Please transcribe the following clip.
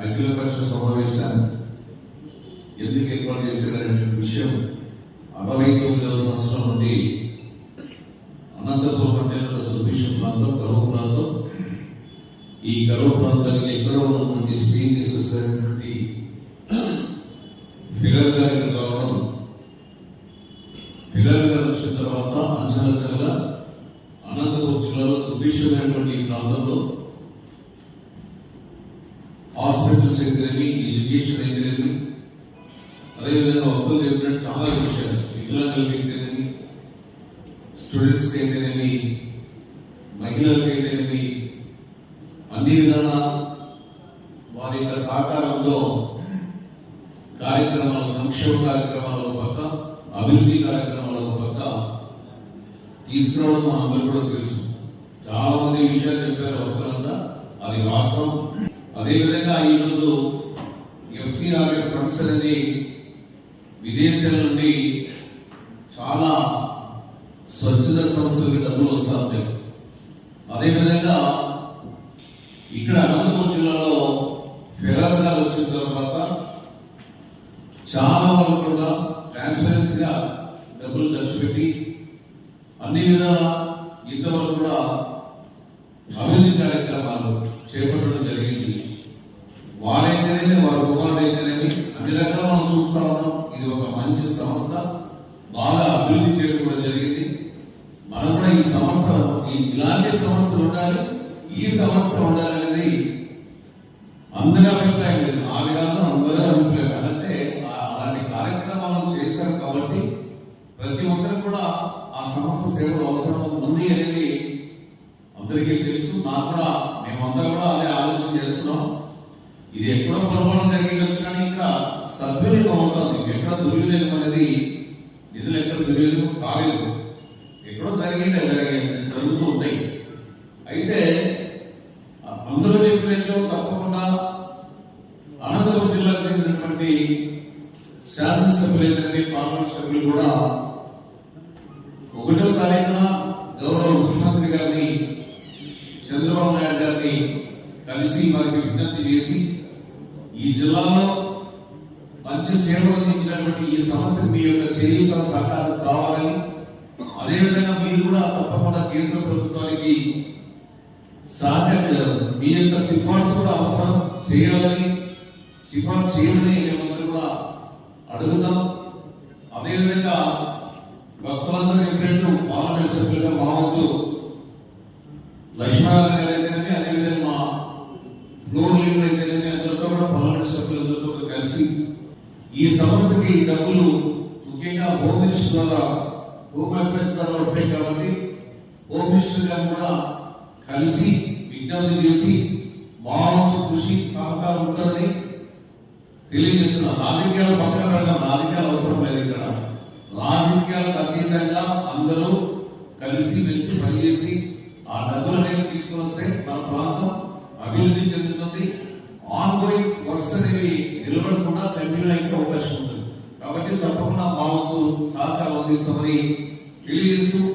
అఖిలపక్ష సమావేశాన్ని ఎందుకు ఏర్పాటు చేశారనే విషయం అరవై తొమ్మిదవ సంవత్సరం నుండి అనంతపురం మండలంలో దుర్భిక్ష ప్రాంతం కరువు ప్రాంతం. ఈ కరువు ప్రాంతానికి ఎక్కడో ఉన్నటువంటి స్క్రీన్ చేసేసినటువంటి ఫిగర్ గారికి రావడం ఫిగర్ గారు వచ్చిన తర్వాత అంచనా అనంతపురం జిల్లాలో దుర్భిక్షమైనటువంటి ఈ ప్రాంతంలో హాస్పిటల్స్ అయితేనేమి ఎడ్యుకేషన్ అయితేనేమి అదేవిధంగా ఒక్కరు చెప్పినట్టు చాలా విషయాలు. వికలాంగులకి అయితేనేమి స్టూడెంట్స్కి అయితేనేమి మహిళలకు అయితేనేమి అన్ని విధాల వారి యొక్క సహకారంతో కార్యక్రమాలు సంక్షేమ కార్యక్రమాల ఒక పక్క అభివృద్ధి కార్యక్రమాల ఒక పక్క తీసుకురావడం మనందరూ కూడా తెలుసు. చాలా మంది విషయాలు చెప్పారు ఒక్కరంతా. అది వాస్తవం. అదేవిధంగా ఈరోజు ఎఫ్సిఆర్ ఫండ్స్ అనేది విదేశాల నుండి చాలా స్వచ్ఛంద సంస్థలకి డబ్బులు వస్తూ ఉంటాయి. అదేవిధంగా ఇక్కడ అనంతపురం జిల్లాలో ఫెరర్ వచ్చిన తర్వాత చాలా వరకు కూడా ట్రాన్స్పరెన్సీగా డబ్బులు ఖర్చు పెట్టి అన్ని విధాల ఇంతవరకు కూడా అభివృద్ధి కార్యక్రమాలు చేపట్టడం జరిగింది వారైతేనేమి వారి కుమారుడు అయితేనేమి అన్ని రకాల మనం చూస్తా ఉన్నాం ఇది ఒక మంచి సంస్థ బాగా అభివృద్ధి చేయడం కూడా జరిగింది. మనం కూడా ఈ సంస్థ ఇలాంటి సంస్థలు ఉండాలి ఈ సంస్థ ఉండాలనేది అందరి అభిప్రాయం. లేదు నాది విధానం అందరి అభిప్రాయం. అంటే అలాంటి కార్యక్రమాలు చేశారు కాబట్టి ప్రతి ఒక్కరు కూడా ఆ సంస్థ సేవలు అవసరం ఉంది అనేది అందరికీ తెలుసు. నాకు కూడా మేమంతా కూడా అదే ఆలోచన చేస్తున్నాం. ఇది ఎక్కడో పొరపాటు జరిగిండొచ్చు కానీ ఇంకా సద్వినియోగం అవుతుంది ఎక్కడ దుర్వినియోగం అనేది నిధులు ఎక్కడ దుర్వినియోగం కాలేదు. ఎక్కడో జరిగిందే జరుగుతూ ఉంటాయి. అయితే అందరూ చెప్పినట్లు తప్పకుండా అనంతపురం జిల్లాకు చెందినటువంటి శాసనసభ్యులు ఏంటంటే పార్లమెంట్ సభ్యులు కూడా ఒకటో తారీఖున గౌరవ ముఖ్యమంత్రి గారిని చంద్రబాబు నాయుడు గారిని కలిసి వారికి విజ్ఞప్తి చేసి ఈ జిల్లాలో మంచి సేవలు అందించినటువంటి ఈ సంస్థ మీ యొక్క చేయూత సహకారం కావాలని అదేవిధంగా మీరు కూడా తప్పకుండా కేంద్ర ప్రభుత్వానికి సహకారం మీ యొక్క సిఫార్సు కూడా అవసరం చేయాలని సిఫార్సు చేయాలని మేమందరూ కూడా అడుగుతాం. అదేవిధంగా భక్తులందరూ చెప్పినట్టు పార్లమెంట్ సభ్యులుగా మా వంతు లక్ష్మణారాయణ గారు అదేవిధంగా మా ఫ్లోర్ లీడర్ అయితేనేమి అందరితో కూడా పార్లమెంట్ సభ్యులందరితో కూడా కలిసి ఈ సంస్థకి డబ్బులు ముఖ్యంగా హోమ్ మినిస్టర్ ద్వారా హోమ్ అఫేర్స్ ద్వారా వస్తాయి కాబట్టి హోమ్ మినిస్టర్ గారు కూడా కలిసి విజ్ఞప్తి చేసి మా కృషి సహకారం ఉంటుందని తెలియజేస్తున్నాం రాజకీయాలు పక్కన పెడతాం రాజకీయాలు అవసరం లేదు ఇక్కడ. రాజకీయాలకు అతీతంగా అందరూ కలిసి మెలిసి పనిచేసి ఆ డబ్బులు అనేవి తీసుకొస్తే మన ప్రాంతం అభివృద్ధి చెందుతుంది. ఆన్ గోయింగ్ వర్క్స్ అనేవి నిలబడకుండా కంటిన్యూ అవకాశం ఉంటుంది. కాబట్టి తప్పకుండా మా వంతు సహకారం అందిస్తామని తెలియజేస్తూ